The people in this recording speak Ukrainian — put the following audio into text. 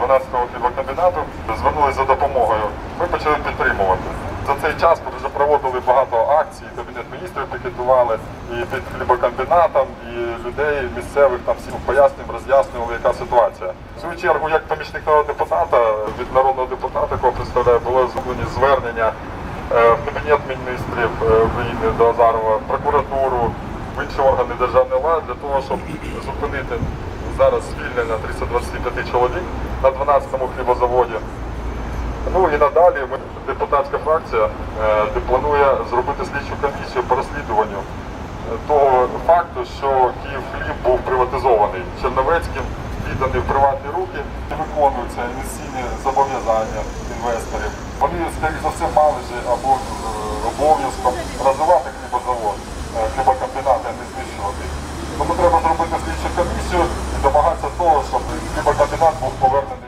12-го хлібокомбінату, звернулися за допомогою. Ми почали підтримувати. За цей час вже проводили багато акцій, кабінет міністрів пікетували і під хлібокомбінатом, і людей місцевих там всім пояснюємо, роз'яснювали, яка ситуація. В свою чергу, як помічник депутата від народного депутата, якого представляю, було зроблені звернення е, в кабінет міністрів е, України до Азарова, в прокуратуру, в інші органи державної влади для того, щоб зупинити зараз звільнення 325 чоловік на 12-му хлібозаводі. Ну і надалі ми, депутатська фракція е, планує зробити слідчу комісію по розслідуванню е, того факту, що Київ хліб був приватизований Черновецьким, відданий в приватні руки і виконуються інвестиційні зобов'язання інвесторів. Вони, скоріш за все, мали же або е, обов'язком розвивати хлібозавод, хлібокомбінати, а не знищувати. Тому треба зробити слідчу комісію і домагатися того, щоб хлібокомбінат Marco Governo